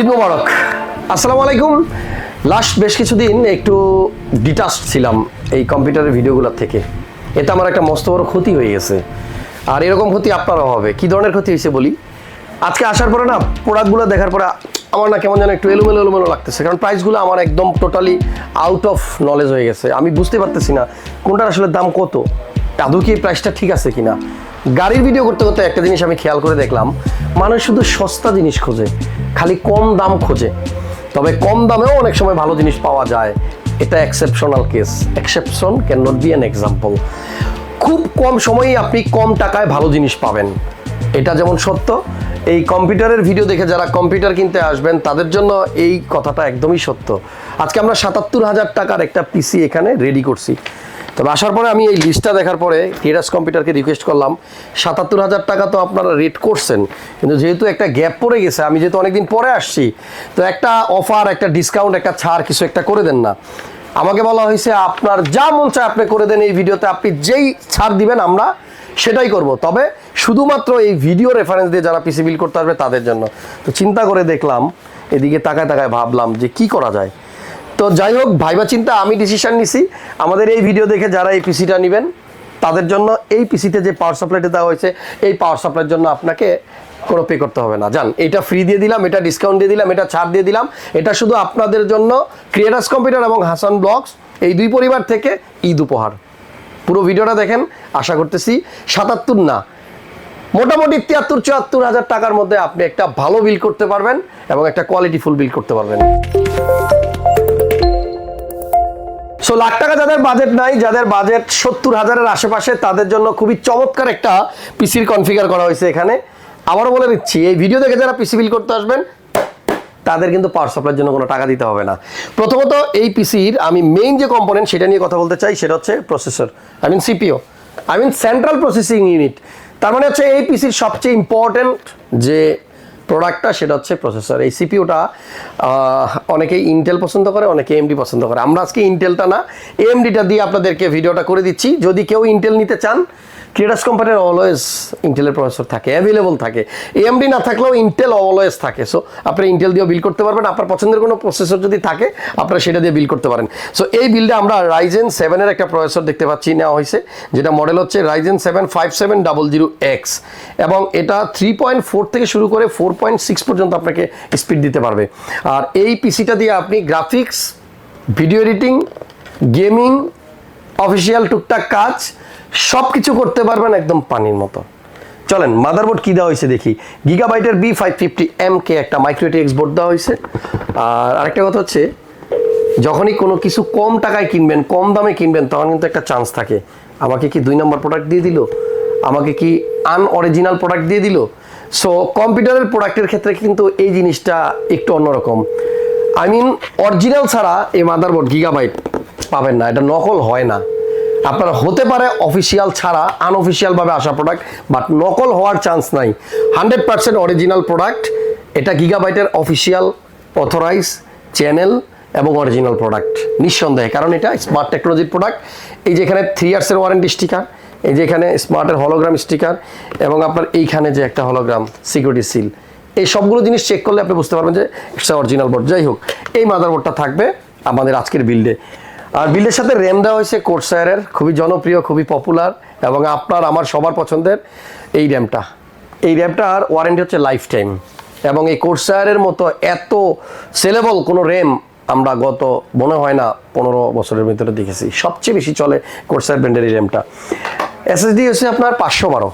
ঈদ মুবারক। আসসালামু আলাইকুম। লাস্ট বেশ কিছুদিন একটু ডিটাচ ছিলাম এই কম্পিউটারের ভিডিওগুলোর থেকে। এতে আমার একটা মস্ত বড় ক্ষতি হয়ে গেছে। আর এরকম ক্ষতি আপনারও হবে। কি ধরনের ক্ষতি হয়েছে বলি? আজকে আসার পরে না প্রোডাক্টগুলো দেখার পরে আমার না কেমন যেন একটু এলোমেলো এলোমেলো লাগতেছে। কারণ প্রাইসগুলো আমার একদম টোটালি আউট অফ নলেজ হয়ে গেছে। আমি বুঝতে পারতেছি না, কোনটার আসলে দাম কত? আদৌ কি প্রাইসটা ঠিক আছে কিনা? গাড়ির ভিডিও করতে করতে একটা জিনিস আমি খেয়াল করে দেখলাম, মানুষ শুধু সস্তা জিনিস খোঁজে, খালি কম দাম খোঁজে। তবে কম দামেও অনেক সময় ভালো জিনিস পাওয়া যায়। এটা exceptional case exception can not be an example খুব কম সময়েই আপনি কম টাকায় ভালো জিনিস পাবেন। এটা যেমন সত্য, এই কম্পিউটারের ভিডিও দেখে যারা কম্পিউটার কিনতে আসবেন, তাদের জন্য এই কথাটা একদমই সত্য। আজকে আমরা সাতাত্তর হাজার টাকার একটা পিসি এখানে রেডি করছি। তবে আসার পরে আমি এই লিস্টটা দেখার পরে টিরাস কম্পিউটারকে রিকোয়েস্ট করলাম। সাতাত্তর হাজার টাকা তো আপনারা রেট করছেন, কিন্তু যেহেতু একটা গ্যাপ পড়ে গেছে, আমি যেহেতু অনেকদিন পরে আসছি, তো একটা অফার একটা ডিসকাউন্ট একটা ছাড় কিছু একটা করে দেন না। আমাকে বলা হয়েছে, আপনার যা মন চায় আপনি করে দেন, এই ভিডিওতে আপনি যেই ছাড় দিবেন আমরা সেটাই করব। তবে শুধুমাত্র এই ভিডিও রেফারেন্স দিয়ে যারা পিসি বিল করতে আসবে তাদের জন্য। তো চিন্তা করে দেখলাম, এদিকে তাকায় তাকায় ভাবলাম যে কি করা যায়। তো যাই হোক ভাইবা চিন্তা, আমি ডিসিশন নিছি। আমাদের এই ভিডিও দেখে যারা এই পিসিটা নেবেন, তাদের জন্য এই পিসিতে যে পাওয়ার সাপ্লাইটা দেওয়া হয়েছে, এই পাওয়ার সাপ্লাইয়ের জন্য আপনাকে কোনো পে করতে হবে না। জান এটা ফ্রি দিয়ে দিলাম, এটা ডিসকাউন্ট দিয়ে দিলাম, এটা ছাড় দিয়ে দিলাম। এটা শুধু আপনাদের জন্য ক্রিয়েটার্স কম্পিউটার এবং হাসান ব্লগস এই দুই পরিবার থেকে ঈদ উপহার। পুরো ভিডিওটা দেখেন, আশা করতেছি সাতাত্তর না, মোটামুটি তিয়াত্তর, চুয়াত্তর হাজার টাকার মধ্যে আপনি একটা ভালো বিল করতে পারবেন এবং একটা কোয়ালিটি ফুল বিল করতে পারবেন। সো লাখ টাকা যাদের বাজেট নাই, যাদের বাজেট সত্তর হাজারের আশেপাশে, তাদের জন্য খুবই চমৎকার একটা পিসির কনফিগার করা হয়েছে এখানে। আবারও বলে দিচ্ছি, এই ভিডিও দেখে যারা পিসি বিল করতে আসবেন, তাদের কিন্তু পাওয়ার সাপ্লাইয়ের জন্য কোনো টাকা দিতে হবে না। প্রথমত, এই পিসির আমি মেইন যে কম্পোনেন্ট সেটা নিয়ে কথা বলতে চাই, সেটা হচ্ছে processor I mean CPU I mean central processing unit তার মানে হচ্ছে এই পিসির সবচেয়ে ইম্পর্টেন্ট যে প্রোডাক্টটা সেটা হচ্ছে প্রসেসর এই সিপিউটা অনেকে ইন্টেল পছন্দ করে, অনেকে এমডি পছন্দ করে। আমরা আজকে ইন্টেলটা না এমডিটা দিয়ে আপনাদেরকে ভিডিওটা করে দিচ্ছি। যদি কেউ ইন্টেল নিতে চান ক্রিয়েটার্স কোম্পানির অলওয়েজ ইন্টেলের প্রসেসর থাকে অ্যাভেলেবল থাকে। এমডি না থাকলেও ইন্টেল অলওয়েজ থাকে। সো আপনি ইন্টেল দিয়েও বিল করতে পারবেন। আপনার পছন্দের কোনো প্রসেসর যদি থাকে, আপনারা সেটা দিয়ে বিল করতে পারেন। সো এই বিলটা আমরা রাইজেন সেভেনের একটা প্রসেসর দেখতে পাচ্ছি, নেওয়া হয়েছে, যেটা মডেল হচ্ছে Ryzen seven five seven double zero X এবং এটা থ্রি পয়েন্ট ফোর থেকে শুরু করে ফোর পয়েন্ট সিক্স পর্যন্ত আপনাকে স্পিড দিতে পারবে। আর এই পিসিটা দিয়ে আপনি graphics video editing gaming official টুকটাক কাজ সব কিছু করতে পারবেন একদম পানির মতো। চলেন মাদারবোর্ড কী দেওয়া হয়েছে দেখি। গিগাবাইটের B five fifty M K একটা মাইক্রোটিএক্স বোর্ড দেওয়া হয়েছে। আর আরেকটা কথা হচ্ছে, যখনই কোনো কিছু কম টাকায় কিনবেন, কম দামে কিনবেন, তখন কিন্তু একটা চান্স থাকে। আমাকে কি দুই নম্বর প্রোডাক্ট দিয়ে দিল? আমাকে কি আনঅরিজিনাল প্রোডাক্ট দিয়ে দিল? সো কম্পিউটারের প্রোডাক্টের ক্ষেত্রে কিন্তু এই জিনিসটা একটু অন্যরকম। আই মিন অরিজিনাল ছাড়া এই মাদারবোর্ড গিগাবাইট পাবেন না, এটা নকল হয় না। আপনার হতে পারে অফিসিয়াল ছাড়া আনঅফিসিয়ালভাবে আসা প্রোডাক্ট বাট নকল হওয়ার চান্স নাই। হান্ড্রেড পার্সেন্ট অরিজিনাল প্রোডাক্ট এটা গিগাবাইটের অফিসিয়াল অথরাইজ চ্যানেল এবং অরিজিনাল প্রোডাক্ট নিঃসন্দেহে। কারণ এটা স্মার্ট টেকনোলজির প্রোডাক্ট এই যে এখানে থ্রি ইয়ার্সের ওয়ারেন্টি স্টিকার এই যে এখানে স্মার্টের হলোগ্রাম স্টিকার এবং আপনার এইখানে যে একটা হলোগ্রাম সিকিউরিটি সিল এই সবগুলো জিনিস চেক করলে আপনি বুঝতে পারবেন যে ইটস অরিজিনাল বোর্ড যাই হোক, এই মাদারবোর্ডটা থাকবে আমাদের আজকের বিল্ডে আর বিলের সাথে র্যাম দেওয়া হয়েছে কোর্সায়ারের খুবই জনপ্রিয়, খুবই পপুলার এবং আপনার, আমার সবার পছন্দের এই র্যামটা। এই র্যামটার ওয়ারেন্টি হচ্ছে লাইফ টাইম এবং এই কোর্সায়ারের মতো এত সেলেবল কোনো র্যাম আমরা গত, মনে হয় না, পনেরো বছরের ভিতরে দেখেছি। সবচেয়ে বেশি চলে কোর্সায়ার ব্র্যান্ডের এই র্যামটা। এসএসডি হচ্ছে আপনার পাঁচশো বারো।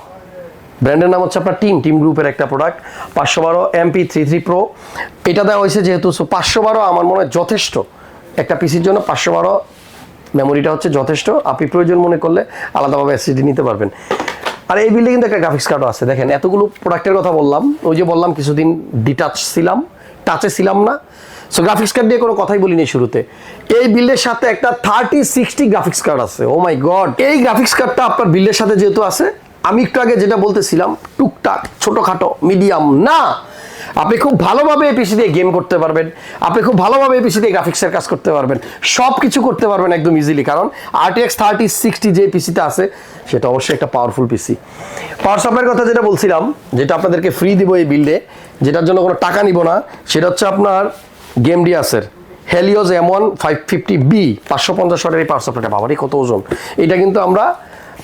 ব্র্যান্ডের নাম হচ্ছে আপনার টিম টিম গ্রুপের একটা প্রোডাক্ট পাঁচশো বারো এমপি থ্রি থ্রি প্রো এটা দেওয়া হয়েছে যেহেতু পাঁচশো বারো আমার মনে হয় যথেষ্ট। একটা পিসির জন্য পাঁচশো বারো মেমোরিটা হচ্ছে যথেষ্ট। আপনি প্রয়োজন মনে করলে আলাদাভাবে এসএসডি নিতে পারবেন। আর এই বিল্ডে কিন্তু একটা গ্রাফিক্স কার্ডও আছে। দেখেন, এতগুলো প্রোডাক্টের কথা বললাম। ওই যে বললাম, কিছুদিন ডিটাচ ছিলাম টাচে ছিলাম না। সো গ্রাফিক্স কার্ড নিয়ে কোনো কথাই বলিনি শুরুতে। এই বিল্ডের সাথে একটা থার্টি সিক্সটি গ্রাফিক্স কার্ড আছে। ও মাই গড এই গ্রাফিক্স কার্ডটা আপনার বিল্ডের সাথে যেহেতু আছে, আমি একটু আগে যেটা বলতেছিলাম, টুকটাক, ছোটোখাটো মিডিয়াম না। আপনি খুব ভালোভাবে এই পিসি দিয়ে গেম করতে পারবেন, আপনি খুব ভালোভাবে এই পিসি দিয়ে গ্রাফিক্সের কাজ করতে পারবেন সব কিছু করতে পারবেন একদম ইজিলি কারণ আরটিএক্স থার্টি সিক্সটি যে পিসিতে আছে, সেটা অবশ্যই একটা পাওয়ারফুল পিসি পাওয়ার সাপ্লাইয়ের কথা যেটা বলছিলাম, যেটা আপনাদেরকে ফ্রি দিব এই বিল্ডে যেটার জন্য কোনো টাকা নিব না, সেটা হচ্ছে আপনার game ডিয়াসের Helios M one five fifty B পাঁচশো পঞ্চাশ ওয়াটের এই পাওয়ার সাপ্লাইটা বাবারই কত ওজন? এটা কিন্তু আমরা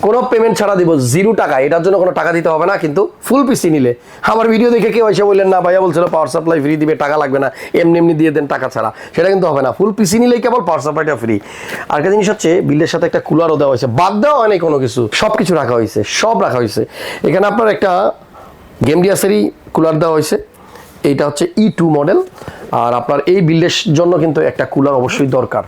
কোনো পেমেন্ট ছাড়া দিব, জিরো টাকা। এটার জন্য কোনো টাকা দিতে হবে না, কিন্তু ফুল পিসি নিলে। আমার ভিডিও দেখে কেউ এসে বললেন, না ভাইয়া বলছিল পাওয়ার সাপ্লাই ফ্রি দিবে, টাকা লাগবে না, এমনি এমনি দিয়ে দেন টাকা ছাড়া। সেটা কিন্তু হবে না। ফুল পিসি নিলেই কেবল পাওয়ার সাপ্লাইটা ফ্রি আর একটা জিনিস হচ্ছে বিলের সাথে একটা কুলারও দেওয়া হয়েছে। বাদ দেওয়া হয়নি কোনো কিছু সব কিছু রাখা হয়েছে, সব রাখা হয়েছে। এখানে আপনার একটা গেম ডিয়াসেরই কুলার দেওয়া হয়েছে। এইটা হচ্ছে ই টু মডেল আর আপনার এই বিল্ডের জন্য কিন্তু একটা কুলার অবশ্যই দরকার।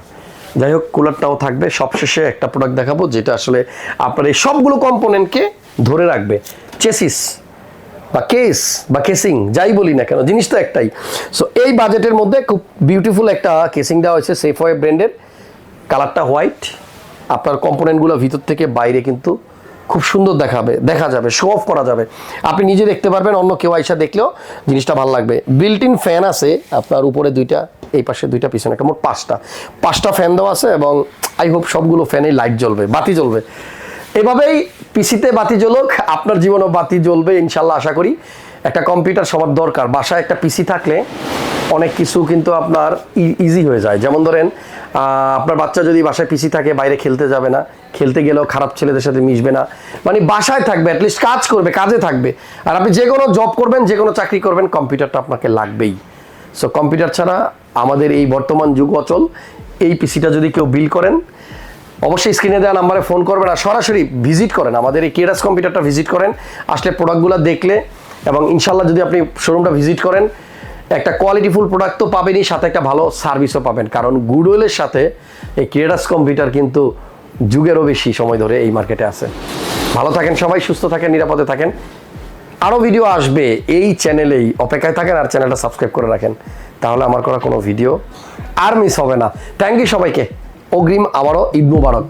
যাই হোক কুলারটাও থাকবে। সবশেষে একটা প্রোডাক্ট দেখাবো, যেটা আসলে আপনার এই সবগুলো কম্পোনেন্টকে ধরে রাখবে। চেসিস বা কেস বা কেসিং যাই বলি না কেন, জিনিস তো একটাই। সো এই বাজেটের মধ্যে খুব বিউটিফুল একটা কেসিং দেওয়া হয়েছে সেফ ওয়ে ব্র্যান্ডের কালারটা হোয়াইট আপনার কম্পোনেন্টগুলো ভিতর থেকে বাইরে কিন্তু খুব সুন্দর দেখাবে, দেখা যাবে শো অফ করা যাবে। আপনি নিজে দেখতে পারবেন, অন্য কেউ আইসা দেখলেও জিনিসটা ভালো লাগবে। বিল্ট ইন ফ্যান আছে, আপনার উপরে দুইটা এই পাশে দুইটা, পিছনে একটা, মোট পাঁচটা। পাঁচটা ফ্যান দেওয়া আছে এবং আই হোপ সবগুলো ফ্যানে লাইট জ্বলবে, বাতি জ্বলবে। এভাবেই পিসিতে বাতি জ্বলুক, আপনার জীবনেও বাতি জ্বলবে, ইনশাল্লাহ আশা করি। একটা কম্পিউটার সবার দরকার, বাসায় একটা পিসি থাকলে অনেক কিছু কিন্তু আপনার ইজি হয়ে যায়। যেমন ধরেন আপনার বাচ্চা যদি বাসায় পিসি থাকে, বাইরে খেলতে যাবে না, খেলতে গেলেও খারাপ ছেলেদের সাথে মিশবে না। মানে বাসায় থাকবে অ্যাটলিস্ট কাজ করবে, কাজে থাকবে। আর আপনি যে কোনো জব করবেন যে কোনো চাকরি করবেন কম্পিউটারটা আপনাকে লাগবেই। সো কম্পিউটার ছাড়া আমাদের এই বর্তমান যুগ অচল। এই পিসিটা যদি কেউ বিল করেন, অবশ্যই স্ক্রিনে দেওয়া নাম্বারে ফোন করবেন আর সরাসরি ভিজিট করেন। আমাদের এই কেরাস কম্পিউটারটা ভিজিট করেন, আসলে প্রোডাক্টগুলো দেখলে এবং ইনশাল্লাহ যদি আপনি শোরুমটা ভিজিট করেন, একটা কোয়ালিটিফুল প্রোডাক্ট তো পাবেনই, সাথে একটা ভালো সার্ভিসও পাবেন। কারণ গুডওয়েলের সাথে এই কেরাস কম্পিউটার কিন্তু যুগেরও বেশি সময় ধরে এই মার্কেটে আছে। ভালো থাকেন সবাই, সুস্থ থাকেন, নিরাপদে থাকেন। আরও ভিডিও আসবে এই চ্যানেলেই অপেক্ষায় থাকেন আর চ্যানেলটা সাবস্ক্রাইব করে রাখেন। তাহলে আমার করা কোনো ভিডিও আর মিস হবে না। থ্যাংক ইউ সবাইকে। অগ্রিম আবারও ঈদ মুবারক।